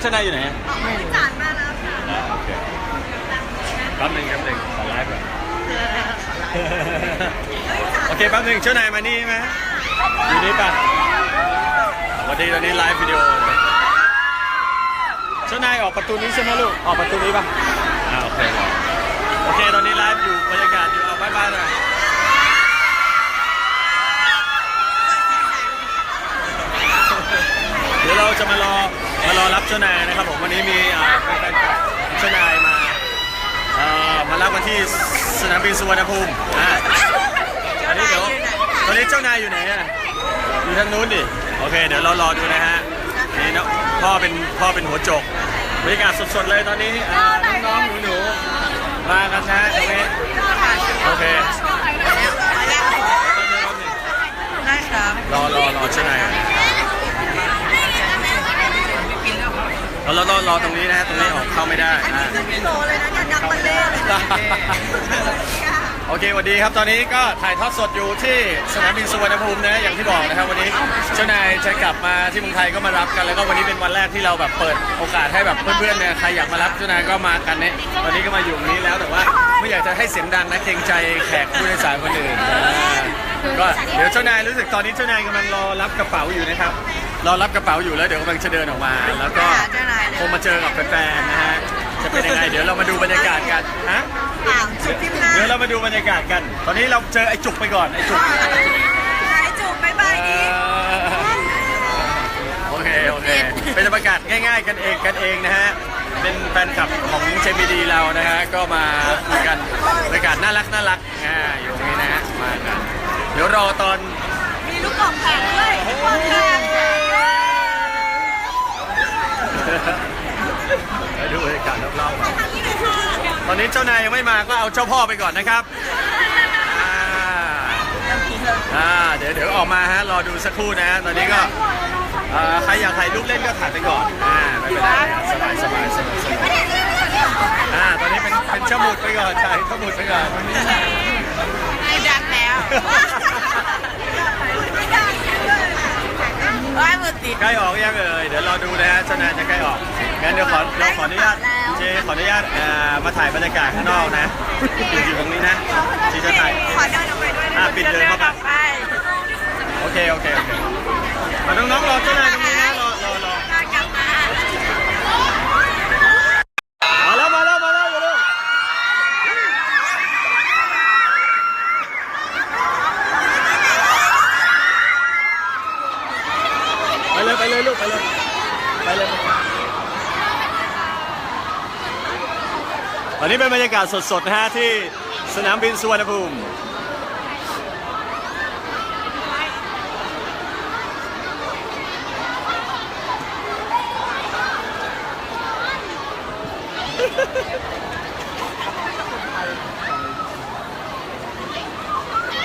เจ้านายอยู่ไหนไม่จ่านมาแล้วค่ะอ่าโอเคแป๊บหนึงแป๊บหนึงขอไลฟ์ก่อนโอเคแป๊บหนึงเจ้านายมานี่ไหมอยู่นี่ป่ะวันนี้ตอนนี้ไลฟ์วิดีโอเลยเจ้านายออกประตูนี้ใช่ไหมลูกออกประตูนี้ป่ะอ่าโอเคโอเคตอนนี้ไลฟ์อยู่บรรยากาศอยู่เอาบายบายหน่อยเดี๋ยวเราจะมารอ มารอรับเจ้านายนะครับผมวันนี้มีอ่าแฟนๆเจ้านายมาเอ่อมารับกันที่สนามบินสุวรรณภูมิอ่าตอนนี้เดี๋ยวตอนนี้เจ้านายอยู่ไหนอะอยู่ทางนู้นดิโอเค เดี๋ยวเรารอดูนะฮะนี่นะพ่อเป็นพ่อเป็นหัวโจกบรรยากาศสดๆเลยตอนนี้น้องๆหนูๆมากันนะตรงนี้โอเคได้ครับรอรอรอเจ้านาย เรารอรอรอตรงนี้นะฮะตรงนี้ออกเข้าไม่ได้อ่าขึ้นโตเลยนะเนี่ยดังบัลเล่เลยนะโอเคสวัสดีครับตอนนี้ก็ถ่ายทอดสดอยู่ที่สนามบินสุวรรณภูมินะอย่างที่บอกนะครับวันนี้เจ้านายจะกลับมาที่เมืองไทยก็มารับกัน แล้วก็วันนี้เป็นวันแรกที่เราแบบเปิดโอกาสให้แบบเพื่อนๆเนี่ยใครอยากมารับเจ้านายก็มากันเนี่ยตอนนี้ก็มาอยู่ตรงนี้แล้วแต่ว่าไม่อยากจะให้เสียงดังนะเกรงใจแขกผู้โดยสารคนอื่นอ่าก็เดี๋ยวเจ้านายรู้สึกตอนนี้เจ้านายกำลังรอรับกระเป๋าอยู่นะครับ รอรับกระเป๋าอยู่แล้วเดี๋ยวกำลังจะเดินออกมา แล้วก็คงมาเจอกับแฟนๆนะฮะจะเป็นยังไงเดี๋ยวเรามาดูบรรยากาศกันฮะถามจุดที่หน้าเดี๋ยวเรามาดูบรรยากาศกัน ตอนนี้เราเจอไอ้จุกไปก่อนไอ้จุกไหนจูบบ๊ายบายดีโอเคโอเคเป็นบรรยากาศง่ายๆ กันเองกันเองนะฮะเป็นแฟนคลับของเจมีดีเรานะฮะก็มาคุยกันบรรยากาศน่ารักน่ารักอ่าอยู่ตรงนี้นะฮะมากันเดี๋ยวรอตอนมีลูกกล่องแข่งด้วยลูกกล่องแข่ง ไปดูบรรยากาศรอบๆตอนนี้เจ้านายยังไม่มาก็เอาเจ้าพ่อไปก่อนนะครับอ่าอ่าเดี๋ยวเดี๋ยวออกมาฮะรอดูสักครู่นะฮะตอนนี้ก็อ่าใครอยากถ่ายรูปเล่นก็ถ่ายไปก่อนอ่าไม่เป็นไรสบายสบายสบายสบายอ่าตอนนี้เป็นเป็นเจ้าหมุดไปก่อนถ่ายเจ้าหมุดไปก่อนไม่ดังแล้ว ว้ายมือติด ใกล้ออกยังเอ่ยเดี๋ยวรอดูนะฮะเจ้านายจะใกล้ออกงั้นเดี๋ยวขอเราขออนุญาตเจขออนุญาตอ่ามาถ่ายบรรยากาศข้างนอกนะอยู่ตรงนี้นะที่จะถ่าย ขอเดินออกไปด้วยอะปิดเลยเข้าไปไป โอเคโอเคโอเคมาน้องๆรอเจ้านายตรงนี้นะ รอรอรอก ลับมา มาแล้ว มาแล้ว มาแล้วมาแล้วไปเลย ไปเลยลูก ไปเลย ไปเลย ตอนนี้เป็นบ รยากาศสดๆนะฮะที่สนามบินสุวรรณภูมิ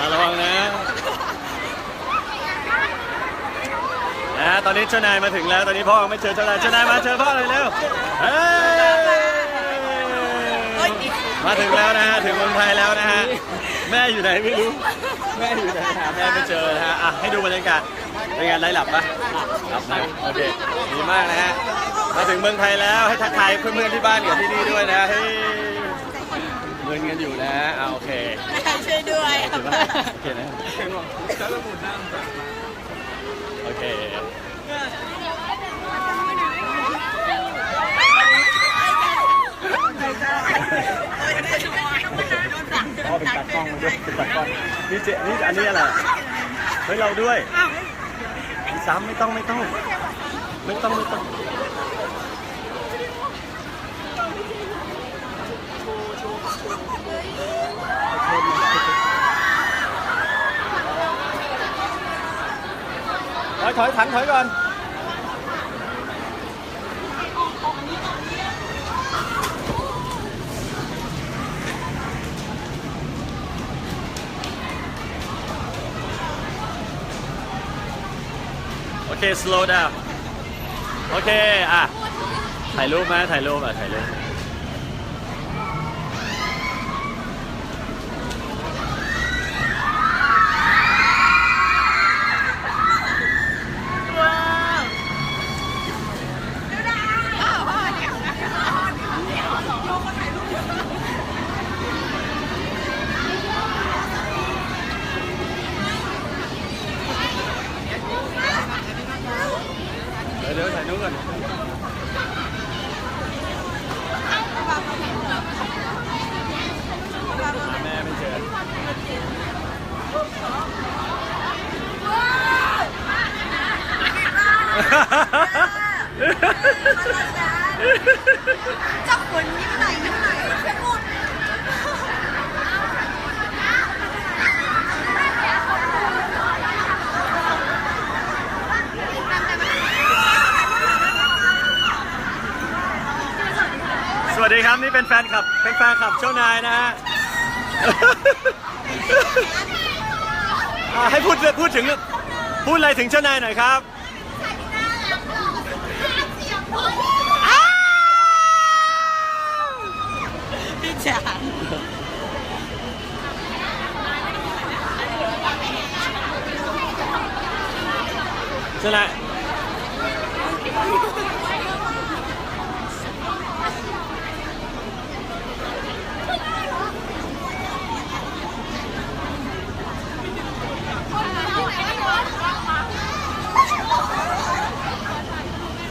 อะระวังนะนะตอนนี้เจ้านายมาถึงแล้ว ตอนนี้พ่อยังไม่เจอเจ้านาย เจ้านายมาเจอพ่อเลยเร็วเฮ้ย มาถึงแล้วนะฮะถึงเมืองไทยแล้วนะฮะแม่อยู่ไหนไม่รู้ แม่อยู่ไหนหาแม่ไม่เจอนะฮะอะให้ดูบรรยากาศเป็นไงไรหลับปะหลับนะโอเคดีมากนะฮะมาถึงเมืองไทยแล้วให้ทักทายเพื่อนๆที่บ้านกับที่นี่ด้วยนะเฮ้ยเงินกันอยู่นะอะโอเคช่วยด้วยโอเคไหมโอเคนะโอเค พ่อเป็นตากล้องมาด้วยเป็นตากล้องนี่เจนี่อันนี้อะไรเฮ้ยเราด้วยซ้ำไม่ต้องไม่ต้อง ไม่ต้องไม่ต้องถอยถอยถังถอยก่อน เค slow down โอเค อะ ถ่ายรูปไหมถ่ายรูปอะ ถ่ายรูป ว้าว แม่ไม่เจอ จับคนยิ้มไหนยิ้มไหนแค่พูด ส วัสดีครับนี่เป็นแฟนคลับ เป็นแฟนคลับเจ้านายนะฮะ อ่าให้พูดพูดถึงพูดอะไรถึงเจ้านายหน่อยครับ พี่จ๋าเจ้านาย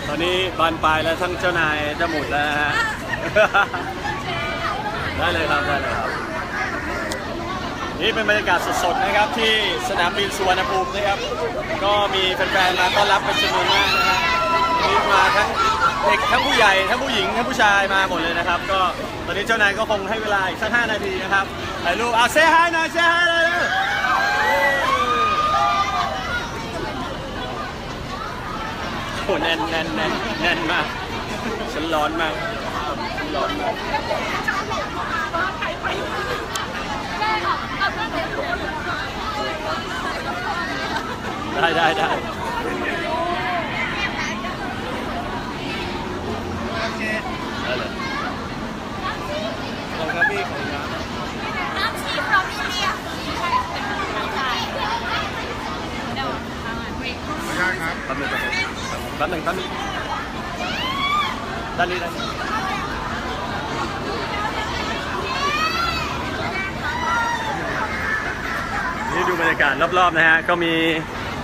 ตอนนี้บานปลายแล้วทั้งเจ้านายจะหมุดแล้วนะฮะ ได้เลยครับได้เลยครับ นี่เป็นบรรยากาศสดๆนะครับที่สนามบินสุวรรณภูมินะครับ ก็มีแฟนๆมาต้อนรับเป็นจำนวนมากนะครับมีมาทั้งเด็กทั้งผู้ใหญ่ทั้งผู้หญิงทั้งผู้ชายมาหมดเลยนะครับ ก็ตอนนี้เจ้านายก็คงให้เวลาอีกสักห้านาทีนะครับถ่ายรูปเอาเซฮายหน่อยเซฮายเลยโอ้ แน่นแน่นแน่นแน่นมาก ฉันร้อนมากฉันร้อนมากได้ได้ได้ได้เลยขอบคุณครับพี่ขอบคุณครับ น้ำชีพเราพี่เรียก แป๊บนึง แป๊บนึงแป๊บนึงด้านนี้ด้านนี้นี่ดูบรรยากาศรอบๆนะฮะ ก็มี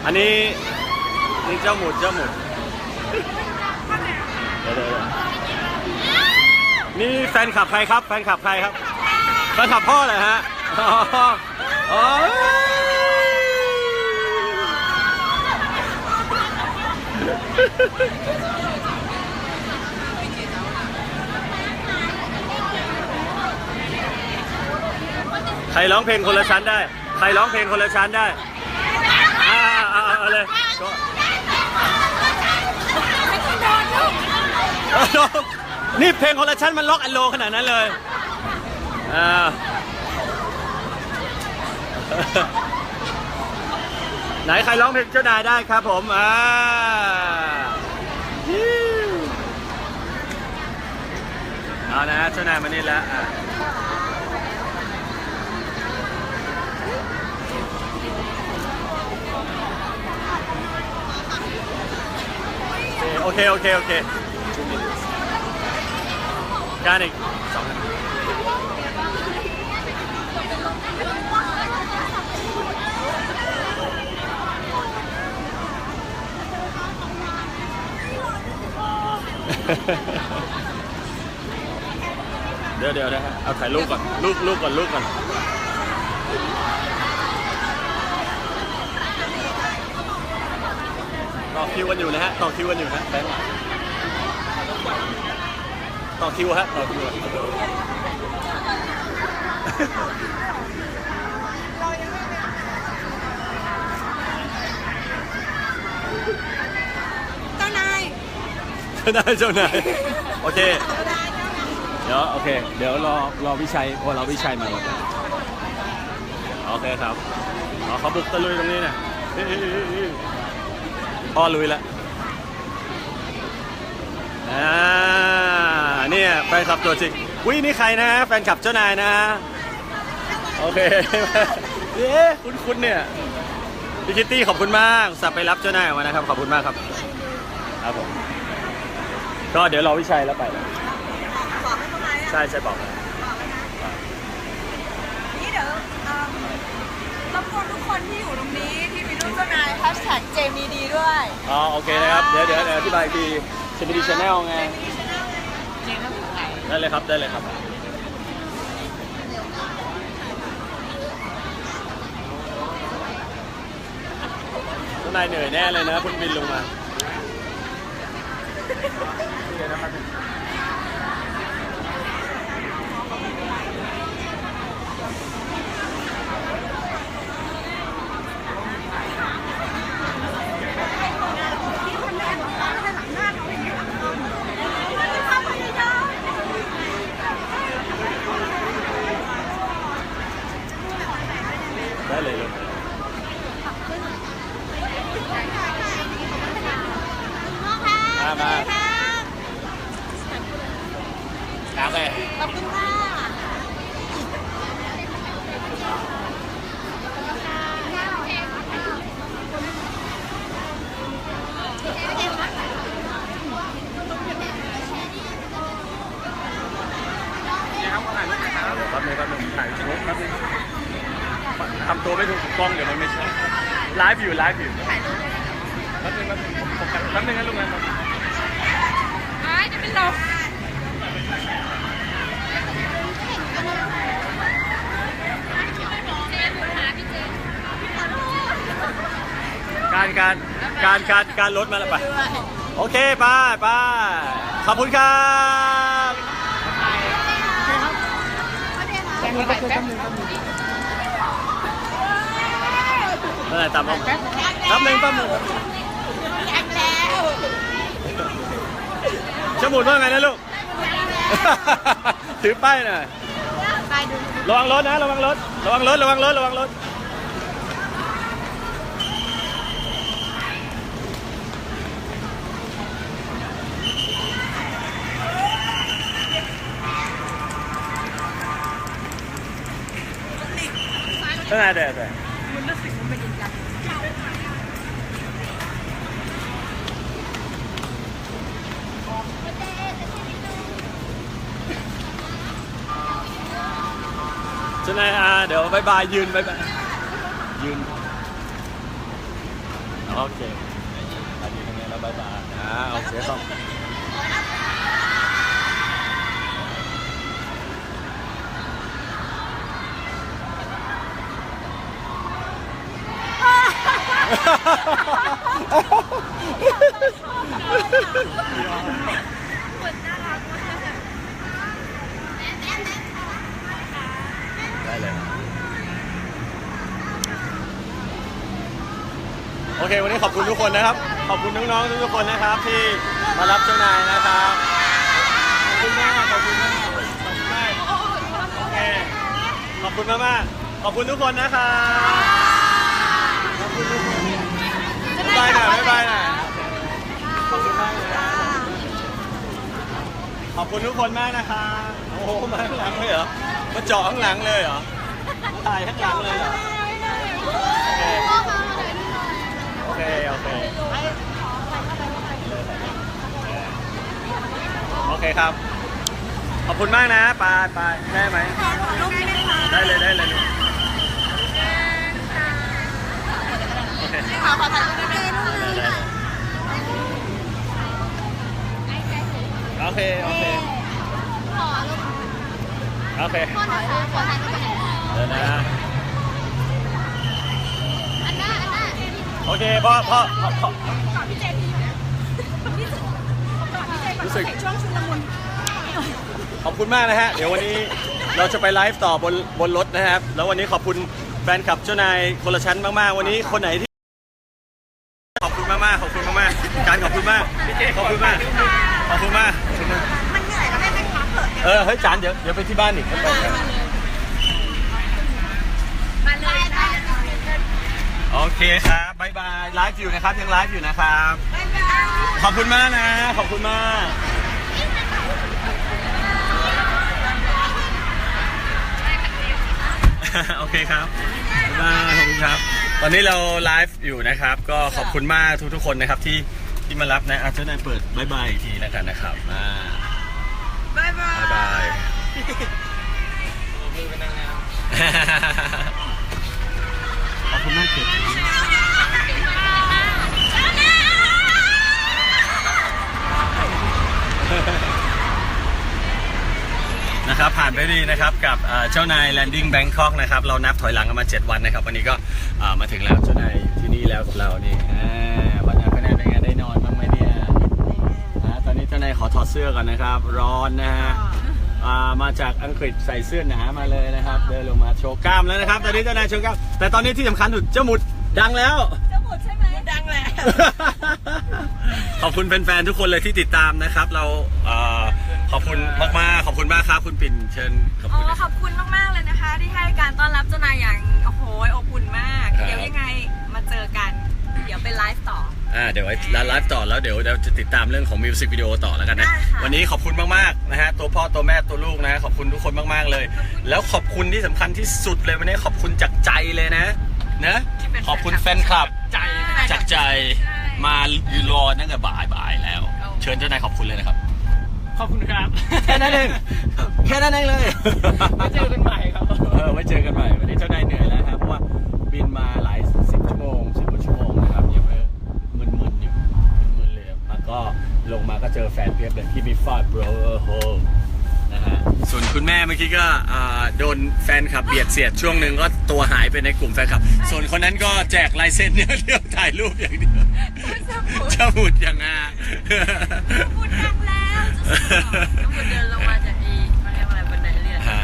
อันนี้นี่เจ้าหมุดเจ้าหมุดเดี๋ยวเดี๋ยวเดี๋ยวนี่แฟนคลับใครครับ แฟนคลับใครครับ แฟนคลับพ่อเหรอฮะ อ๋ออ๋อ ใครร้องเพลงคนละชั้นได้ ใครร้องเพลงคนละชั้นได้อ่าเอาเอาเอาเลยก็เอาลองนี่เพลงคนละชั้นมันล็อกอันโลขนาดนั้นเลยอ่าไหนใครร้องเพลงเจ้านายได้ครับผมอ่าฮิ้ว เอานะเจ้านายมานี่แล้วอะโอเค โอเค โอเคการอีกสองนาที เดี๋ยวเดี๋ยวนะฮะเอาถ่ายรูปก่อนรูปรูปก่อนรูปก่อนต่อคิวกันอยู่นะฮะต่อคิวกันอยู่นะแบงค์ต่อคิวฮะต่อคิวเจ้านายได้เจ้านายโอเค เดี๋ยวโอเค เดี๋ยวรอรอวิชัยพอเราวิชัยมาโอเคครับอ๋อเขาบุกตะลุยตรงนี้นะเฮ้ยเฮ้ยเฮ้ยเฮ้ยพ่อลุยแล้วอ่าเนี่ยแฟนคลับตัวจริงวินี่ใครนะแฟนคลับเจ้านายนะโอเคเอ๊ะคุ้นๆเนี่ยพี่คิตตี้ขอบคุณมากสับไปรับเจ้านายออกมานะครับ ขอบคุณมากครับ ครับผมก็เดี๋ยวรอวิชัยแล้วไป ให้เขามาเนี่ยใช่ใช่บอกเลยนี่เดี๋ยวเอิ่มรบกวนทุกคนที่อยู่ตรงนี้ที่มีรูปเจ้านายแฮชแท็กเจมีดีด้วยอ๋อโอเคนะครับเดี๋ยวเดี๋ยวเดี๋ยวอธิบายอีกทีเซมิดีชาแนลไงได้เลยครับได้เลยครับข้างในเหนื่อยแน่เลยนะเพิ่งบินลงมาได้เลยลูกมามาโอเค ขอบคุณค่ะ แป๊บนึงแป๊บนึงถ่ายจริงแป๊บนึงทำตัวไม่ถู กล้องเดี๋ยวมันไม่ใช่ไลฟ์อยู่ไลฟ์อยู่แป๊บนึงแป๊บนึงผมแป๊บนึงนะลุงนะไอ้จะเป็นลมการการการการการรถมาแล้วไปโอเคไปไปขอบคุณครับแป๊บนึงแป๊บนึง แป๊บนึงเมื่อไหร่ตามมาแป๊บนึงแป๊บนึงแข็งแล้วชะมุนว่าไงนะลูก ถือป้ายหน่อยไปดูระวังรถนะ ระวังรถ ระวังรถ ระวังรถ ระวังรถข้างในเดี๋ยวเดี๋ยว เจ้านายอาเดี๋ยวบายบายยืนบายบายยืนโอเคอะยืนตรงนี้แล้วบายบายอ่าโอเคครับ ได้เลย โอเค วันนี้ขอบคุณทุกคนนะครับ ขอบคุณน้องๆทุกๆคนนะครับ ที่มารับเจ้านายนะครับขอบคุณมากขอบคุณมากขอบคุณมากโอเคขอบคุณมากมากๆขอบคุณทุกคนนะครับขอบคุณทุกคนบ๊ายบายหน่อยบ๊ายบายหน่อยขอบคุณมากเลยนะขอบคุณทุกคนมากนะครับโอ้โหมาข้างหลังเลยเหรอมาเจาะข้างหลังเลยเหรอถ่ายข้างหลังเลยเหรอ โอ เคโอเคโอเคครับ ขอบคุณมากนะปาปาได้ไหมลูกได้ไหมคะได้เลยได้เลยลูกโอเคขอขอถ่ายรูปได้ไหมได้ได้โอเคโอเคขอลูกโอเคขอถ่ายรูปขอถ่ายรูปได้ไหมเดี๋ยวนะ อันน่าอันน่า โอเคพ่อพ่อพ่อพ่อขอพี่เจพีพี่เจก่อนพี่เจรู้สึกช่วงชุลมุนขอบคุณมากนะฮะ เดี๋ยววันนี้เราจะไปไลฟ์ต่อบนบนรถนะครับ แล้ววันนี้ขอบคุณแฟนคลับเจ้านายคนละชั้นมากๆ วันนี้คนไหนที่ ขอบคุณมากๆ ขอบคุณมากๆ การขอบคุณมาก ขอบคุณมาก ขอบคุณมาก มันเหนื่อยแล้วให้ไปพักเถอะ เออ เฮ้ยจานเดี๋ยวเดี๋ยวไปที่บ้านอีก มาเลยมาเลย โอเคครับบายบายไลฟ์อยู่นะครับยังไลฟ์อยู่นะครับ ขอบคุณมากนะ ขอบคุณมาก โอเคครับบ๊ายบายขอบคุณครับ ตอนนี้เราไลฟ์อยู่นะครับ ก็ขอบคุณมากทุกๆคนนะครับที่ที่มารับนะอาจจะนายเปิดบายบายอีกทีแล้วกันนะครับอ่าบายบายบายบายขอบ คุณมากเก็บนะครับผ่านไปดีนะครับกับเจ้านาย Landing Bangkok นะครับเรานับถอยหลังกันมา 7 วันนะครับ วันนี้ก็มาถึงแล้วเจ้านายที่นี่แล้วกับเรานี่วันนั้นเป็นเป็นไงได้นอนบ้างไหมเนี่ยตอนนี้เจ้านายขอถอดเสื้อก่อนนะครับ ร้อนนะฮะ มาจากอังกฤษใส่เสื้อหนามาเลยนะครับ เดินลงมาโชว์กล้ามแล้วนะครับ ตอนนี้เจ้านายโชว์กล้ามแต่ตอนนี้ที่สำคัญสุดเจ้าหมุดดังแล้ว เจ้าหมดใช่ไหมดังแหละ ขอบคุณแฟนๆทุกคนเลยที่ติดตามนะครับ เราเอ่อขอบคุณมากๆขอบคุณมากครับ คุณปิ่นเชิญขอบอ๋อ คุณนะขอบคุณมากๆเลยนะคะ ที่ให้การต้อนรับเจ้านายอย่าง โอ้โหอบอุ่นมาก ครับ เดี๋ยวยังไงมาเจอกัน เดี๋ยวเป็นไลฟ์ต่อ อ่าเดี๋ยวไว้ไลฟ์ต่อแล้วเดี๋ยวเราจะติดตามเรื่องของมิวสิกวิดีโอต่อแล้วกันนะ ได้ค่ะ วันนี้ขอบคุณมากๆนะฮะตัวพ่อตัวแม่ตัวลูกนะฮะขอบคุณทุกคนมากๆเลย แล้วขอบคุณที่สำคัญที่สุดเลยวันนี้ขอบคุณจากใจเลยนะนะขอบคุณแฟนคลับใจจากใจมายืนรอตั้งแต่บ่ายบ่ายๆแล้ว เชิญเจ้านายขอบคุณเลยนะครับ ขอบคุณครับแค่นั้นเองแค่นั้นเองเลยมาเจอกันใหม่ครับ เออไว้เจอกันใหม่วันนี้เจ้านายเหนื่อยแล้วครับเพราะว่าบินมาหลาย ก็ลงมาก็เจอแฟนเพียบเลยที่มีฟาดโบรโฮนะฮะส่วนคุณแม่เมื่อกี้ก็อ่าโดนแฟนคลับเบียดเสียดช่วงหนึ่งก็ตัวหายไปในกลุ่มแฟนคลับ ส่วนคนนั้นก็แจกลายเซ็นเนี่ยเดียวถ่ายรูปอย่างเดียวจะหมุดอย่างอะ พูดดังแล้วจะสุดหรอต้องเดินลงมาจากอีเขาเรียกว่าอะไรบันไดเลื่อนฮะ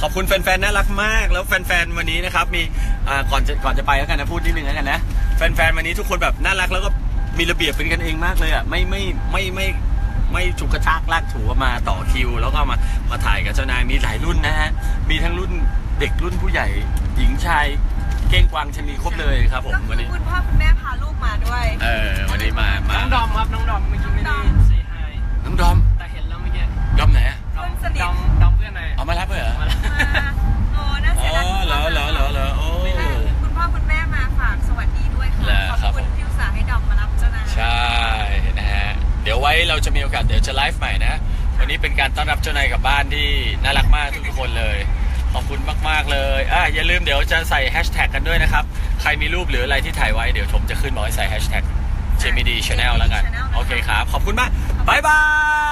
ขอบคุณแฟนๆ น่ารักมาก แล้วแฟนๆ วันนี้นะครับ มีอ่าก่อนจะก่อนจะไปแล้วกันนะพูดนิดนึงแล้วกันนะ แฟนๆวันนี้ทุกคนแบบน่ารักแล้วก็มีระเบียบเป็นกันเองมากเลยอะไม่ไม่ไม่ไม่ไม่ฉุกกระชากลากถูมาต่อคิว แล้วก็มามาถ่ายกับเจ้านายมีหลายรุ่นนะฮะมีทั้งรุ่นเด็กรุ่นผู้ใหญ่หญิงชายเก้งกวางชะนีครบเลยครับผมก็คืวันอนี้ คุณพ่อคุณแม่พาลูกมาด้วย เออวันนี้มามาน้องดอมครับน้องดอมเมื่อกี้ไม่ได้ นี้เป็นการต้อนรับเจ้านายกลับบ้านที่น่ารักมากทุกคนเลย ขอบคุณมาก ๆ เลยอะอย่าลืมเดี๋ยวจะใส่แฮชแท็กกันด้วยนะครับ ใครมีรูปหรืออะไรที่ถ่ายไว้เดี๋ยวผมจะขึ้นบอกให้ใส่แฮชแท็กเจมิดีชาแนลแล้วกัน โอเคครับ ขอบคุณมากบายบาย